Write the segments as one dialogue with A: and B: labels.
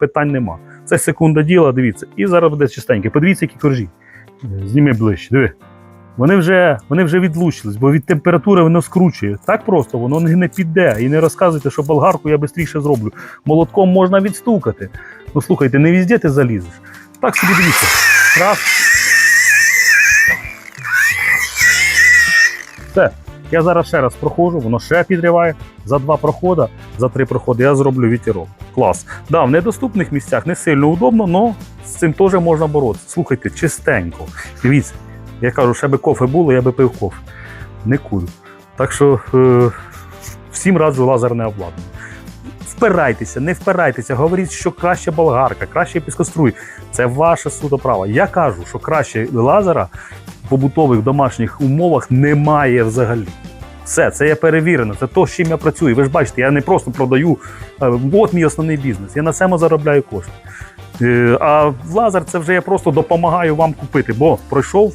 A: питань нема. Це секунда діла, дивіться. І зараз буде чистеньке. Подивіться, які коржі. Зніми ближче, диви. Вони вже, вони вже відлучились, бо від температури воно скручує. Так просто воно не піде. І не розказуйте, що болгарку я швидше зроблю. Молотком можна відстукати. Ну слухайте, не везде ти залізеш. Так собі дивіться. Раз. Все. Я зараз ще раз проходжу, воно ще підриває. За два проходи, за три проходи я зроблю вітерок. Клас. Да, в недоступних місцях не сильно удобно, але з цим теж можна боротися. Слухайте, чистенько. Дивіться, я кажу, ще би кофе було, я би пив кофе. Не курю. Так що е, всім раджу лазерне обладнання. Впирайтеся, не впирайтеся, говоріть, що краще болгарка, краще піскоструй. Це ваше суто право. Я кажу, що краще лазера побутових домашніх умовах немає взагалі. Все, це я перевірено, це то, з чим я працюю. Ви ж бачите, я не просто продаю. е, От мій основний бізнес. Я на цьому заробляю кошти. Е, А лазер це вже я просто допомагаю вам купити, бо пройшов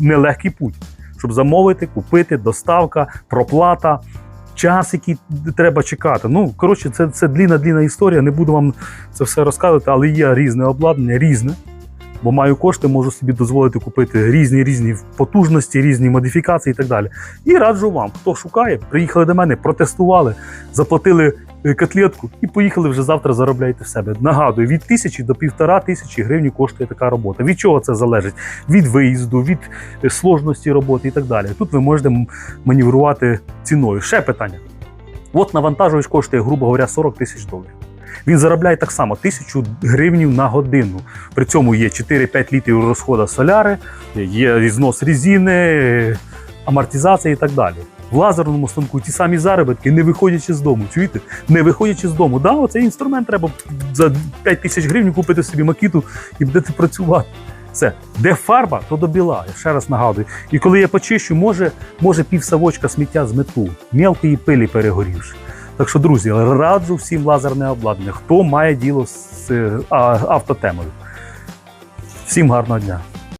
A: нелегкий путь, щоб замовити, купити, доставка, проплата, час, який треба чекати. Ну, коротше, це, це длінна длінна історія. Не буду вам це все розказувати, але є різне обладнання, різне. Бо маю кошти, можу собі дозволити купити різні різні потужності, різні модифікації і так далі. І раджу вам, хто шукає, приїхали до мене, протестували, заплатили е, котлетку і поїхали вже завтра заробляйте в себе. Нагадую, від тисячі до півтора тисячі гривень коштує така робота. Від чого це залежить? Від виїзду, від е, сложності роботи і так далі. Тут ви можете маневрувати ціною. Ще питання. От навантажувач коштує, грубо говоря, 40 тисяч доларів. Він заробляє так само тисячу гривнів на годину. При цьому є 4-5 літрів розходу соляри, є знос різини, амортизація і так далі. В лазерному станку ті самі заробітки, не виходячи з дому. Чуєте? Не виходячи з дому. Да, оцей інструмент треба за 5 тисяч гривень купити собі макіту і будете працювати. Все, де фарба, то до біла. Я ще раз нагадую. І коли я почищу, може, може пів савочка сміття з мету, мелкої пилі перегорівши. Так що, друзі, раджу всім лазерне обладнання, хто має діло з е, автотемою. Всім гарного дня!